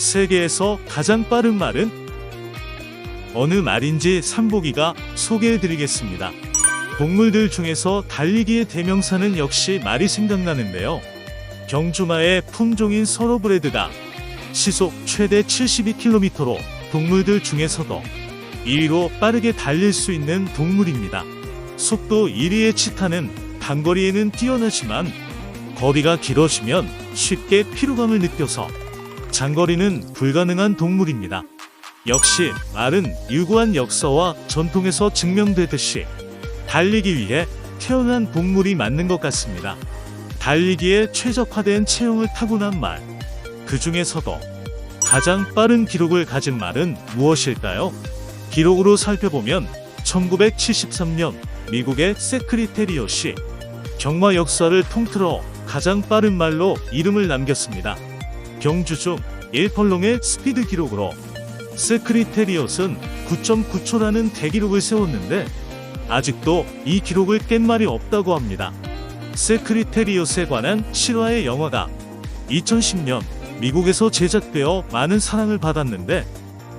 세계에서 가장 빠른 말은 어느 말인지 삼보기가 소개해드리겠습니다. 동물들 중에서 달리기의 대명사는 역시 말이 생각나는데요. 경주마의 품종인 서로브레드가 시속 최대 72km로 동물들 중에서도 1위로 빠르게 달릴 수 있는 동물입니다. 속도 1위의 치타는 단거리에는 뛰어나지만 거리가 길어지면 쉽게 피로감을 느껴서 장거리는 불가능한 동물입니다. 역시 말은 유구한 역사와 전통에서 증명되듯이 달리기 위해 태어난 동물이 맞는 것 같습니다. 달리기에 최적화된 체형을 타고난 말. 그 중에서도 가장 빠른 기록을 가진 말은 무엇일까요? 기록으로 살펴보면 1973년 미국의 세크리테리엇이 경마 역사를 통틀어 가장 빠른 말로 이름을 남겼습니다. 경주 중 1펄롱의 스피드 기록으로 세크리테리엇은 9.9초라는 대기록을 세웠는데 아직도 이 기록을 깬 말이 없다고 합니다. 세크리테리엇에 관한 실화의 영화가 2010년 미국에서 제작되어 많은 사랑을 받았는데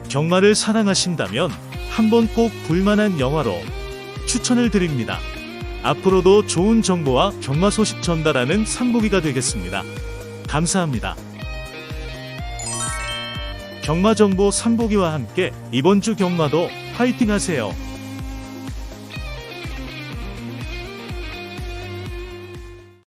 경마를 사랑하신다면 한번 꼭 볼만한 영화로 추천을 드립니다. 앞으로도 좋은 정보와 경마 소식 전달하는 상보기가 되겠습니다. 감사합니다. 경마 정보 상보기와 함께 이번 주 경마도 파이팅 하세요.